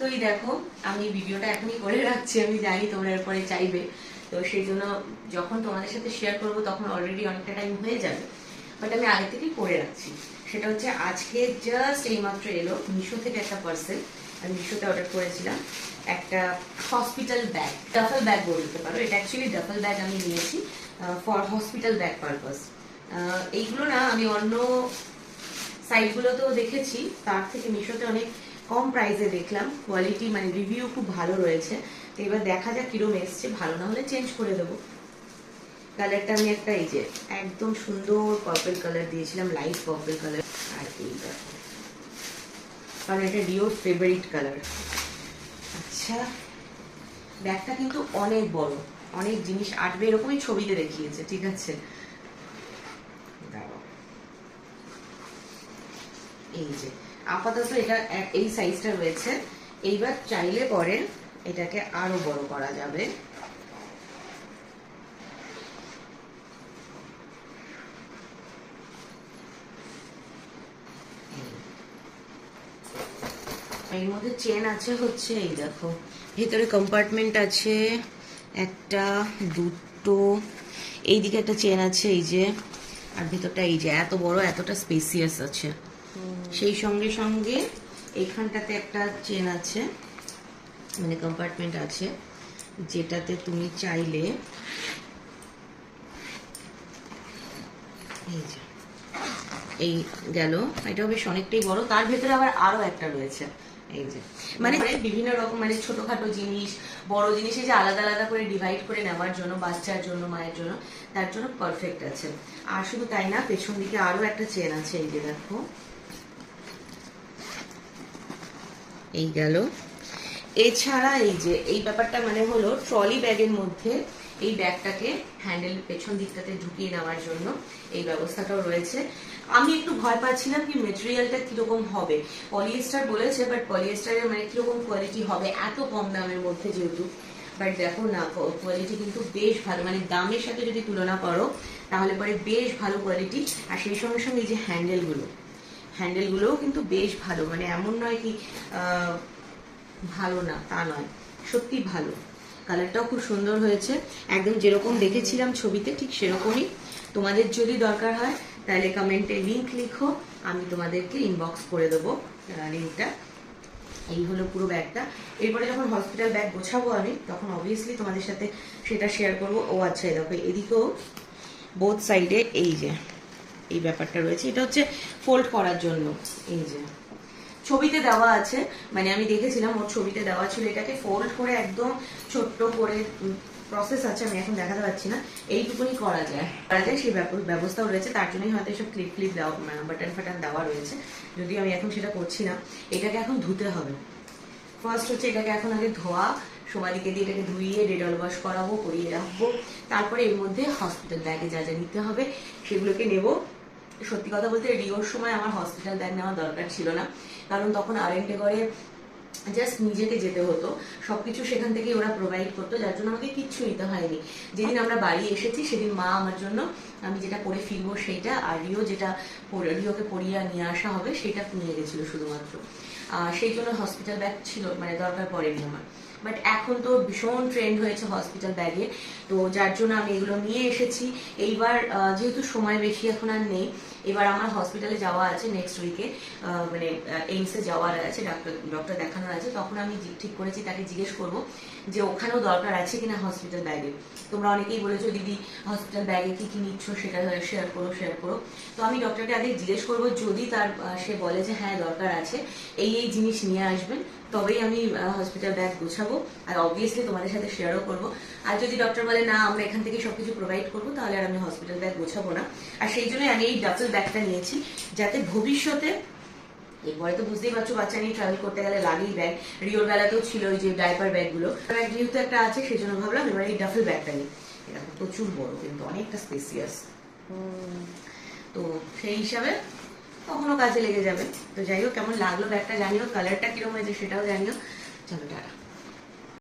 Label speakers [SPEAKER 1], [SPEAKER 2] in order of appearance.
[SPEAKER 1] তো এই দেখো, আমি ভিডিওটা এখনই করে রাখছি, আমি জানি তোমরা এরপরে চাইবে। তো সেই জন্য যখন তোমাদের সাথে শেয়ার করব, তখন অলরেডি অনেকটা টাইম হয়ে যাবে। বাট আমি আগে থেকেই করে রাখছি। সেটা হচ্ছে আজকে জাস্ট এইমাত্র এলো মিশো থেকে একটা পার্সেল আমি মিশোতে অর্ডার করেছিলাম। একটা হসপিটাল ব্যাগ ডাফল ব্যাগ বলতে পারো। এটা অ্যাকচুয়ালি ডাফল ব্যাগ আমি নিয়েছি ফর হসপিটাল ব্যাগ পারপাস এইগুলো না আমি অন্য সাইটগুলোতেও দেখেছি। তার থেকে মিশোতে অনেক কম প্রাইসে দেখলাম। কোয়ালিটি মানে রিভিউ খুব ভালো রয়েছে। তো এবার দেখা যাক কিরম এসছে। ভালো না হলে চেঞ্জ করে দেবো। কালারটা আমি একটা এই যে একদম সুন্দর পার্পল কালার দিয়েছিলাম লাইট পার্পল কালার আর এই দেখো। কারণ এটা ডিওর ফেভারিট কালার আচ্ছা ব্যাগটা কিন্তু অনেক বড়। অনেক জিনিস আটবে এরকমই ছবিতে দেখিয়েছে, ঠিক আছে। এই যে আপাতত এটা এই সাইজটা রয়েছে। এইবার চাইলে পরে এটাকে আরও বড় করা যাবে। এর মধ্যে চেন আছে হচ্ছে এই দেখো। ভিতরে কম্পার্টমেন্ট আছে, একটা, দুটো, এইদিকে একটা চেন আছে এই যে, আর ভিতরটা এই যে, এত বড়, এতটা স্পেসিয়াস আছে। সেই সঙ্গে সঙ্গে এইখানটাতে একটা চেন আছে মানে কম্পার্টমেন্ট আছে, যেটাতে তুমি চাইলে এই যে, এই গেল। এটা বেশ অনেকটাই বড়। তার ভেতরে আবার আরও একটা রয়েছে। এই যে মানে বিভিন্ন রকম মানে ছোটখাটো জিনিস, বড় জিনিস, এই যে আলাদা আলাদা করে ডিভাইড করে নেওয়ার জন্য, বাচ্চার জন্য, মায়ের জন্য, তার জন্য পারফেক্ট আছে। আর শুধু তাই না, পেছন দিকে আরও একটা চেন আছে, এই যে দেখো। এই গেল। এছাড়া এই যে, এই ব্যাপারটা মানে হলো ট্রলি ব্যাগের মধ্যে এই ব্যাগটাকে হ্যান্ডেল পেছন দিকটাতে ঢুকিয়ে নেওয়ার জন্য এই ব্যবস্থাটাও রয়েছে। আমি একটু ভয় পাচ্ছিলাম কি মেটেরিয়ালটা কীরকম হবে। পলিয়েস্টার বলেছে বাট পলিয়েস্টারের মানে কীরকম কোয়ালিটি হবে? এত কম দামের মধ্যে যেহেতু। বাট দেখো না কোয়ালিটি কিন্তু বেশ ভালো। মানে দামের সাথে যদি তুলনা করো, তাহলে পরে বেশ ভালো কোয়ালিটি আর সেই সঙ্গে সঙ্গে এই যে হ্যান্ডেলগুলো হ্যান্ডেলগুলোও কিন্তু বেশ ভালো। মানে এমন নয় কি ভালো না, তা নয়। সত্যি ভালো। কালারটাও খুব সুন্দর হয়েছে। একদম যেরকম দেখেছিলাম ছবিতে, ঠিক সেরকমই। তোমাদের যদি দরকার হয়, তাহলে কমেন্টে লিঙ্ক লিখো। আমি তোমাদেরকে ইনবক্স করে দেবো লিঙ্কটা এই হলো পুরো ব্যাগটা। এরপরে যখন হসপিটাল ব্যাগ গোছাবো আমি, তখন অবভিয়াসলি তোমাদের সাথে সেটা শেয়ার করব। ও আচ্ছা দেখো, এদিকেও বোথ সাইডে এই যে। এই ব্যাপারটা রয়েছে। এটা হচ্ছে ফোল্ড করার জন্য। এই যে ছবিতে দেওয়া আছে মানে আমি দেখেছিলাম ওর ছবিতে দেওয়া ছিল এটাকে ফোল্ড করে একদম ছোট্ট করে প্রসেস আছে, আমি এখন দেখাতে পারছি না। এইটুকুনি করা যায়। করা যায়, সেই ব্যবস্থাও রয়েছে। তার জন্যই হয়তো এসব ক্লিপ ক্লিপ দেওয়া বাটন ফাটন দেওয়া রয়েছে। যদিও আমি এখন সেটা করছি না। এটাকে এখন ধুতে হবে। ফার্স্ট হচ্ছে এটাকে এখন আগে ধোয়া সোমাদিকে দিয়ে এটাকে ধুইয়ে ডেটল ওয়াশ করাবো, করিয়ে রাখব। তারপরে এর মধ্যে হসপিটাল ব্যাগে যা যা নিতে হবে, সেগুলোকে নেব। সত্যি কথা বলতে রিওর সময় আমার হসপিটাল ব্যাগ নেওয়া দরকার ছিল না। কারণ তখন আরেন্টে করে জাস্ট নিজেকে যেতে হতো। সবকিছু সেখান থেকে ওরা প্রোভাইড করতো, যার জন্য আমাকে কিচ্ছু নিতে হয়নি। যেদিন আমরা বাড়ি এসেছি, সেদিন মা আমার জন্য আমি যেটা পরে ফিরবো সেইটা আর রিও যেটা রিওকে পরিয়ে নিয়ে আসা হবে, সেটা নিয়ে গেছিল শুধুমাত্র। সেই জন্য হসপিটাল ব্যাগ ছিল মানে দরকার পড়েনি আমার। বাট এখন তো ভীষণ ট্রেন্ড হয়েছে হসপিটাল ব্যাগে তো যার জন্য আমি এগুলো নিয়ে এসেছি। এইবার যেহেতু সময় বেশি এখন আর নেই, এবার আমার হসপিটালে যাওয়া আছে নেক্সট উইকে মানে এইমসে যাওয়ার আছে ডাক্তার ডক্টর দেখানোর আছে। তখন আমি ঠিক করেছি, তাকে জিজ্ঞেস করব যে ওখানেও দরকার আছে কিনা হসপিটাল ব্যাগে তোমরা অনেকেই বলেছ, দিদি হসপিটাল ব্যাগে কি কি নিচ্ছ সেটা শেয়ার করো শেয়ার করো। তো আমি ডক্টরকে আগে জিজ্ঞেস করব, যদি তার সে বলে যে হ্যাঁ দরকার আছে, এই এই জিনিস নিয়ে আসবেন। তবেই আমি হসপিটাল ব্যাগ গোছাবো আর অবভিয়াসলি তোমাদের সাথে শেয়ারও করব। আর যদি ডক্টর বলে না আমরা এখান থেকে সবকিছু প্রোভাইড করব তাহলে আর আমি হসপিটাল ব্যাগ গোছাবো না। আর সেই জন্য আমি এই ডাবল ব্যাগটা নিয়েছি যাতে ভবিষ্যতে এরপরে তো বুঝতেই পারছ বাচ্চা নিয়ে ট্রাভেল করতে গেলে লাগেই ব্যাগ রিওর বেলাতেও ছিল ওই যে ডাইপার ব্যাগগুলো ব্যাগ যেহেতু একটা আছে সেই জন্য ভাবলাম এবার এই ডাফেল ব্যাগটা নিই। এটা প্রচুর বড় কিন্তু অনেকটা স্পেসিয়াস তো সেই হিসাবে কখনো কাজে লেগে যাবে। তো যাই হোক, কেমন লাগল ব্যাগটা জানিও কালারটা কীরকম হয়েছে সেটাও জানিও। চলো, টাটা।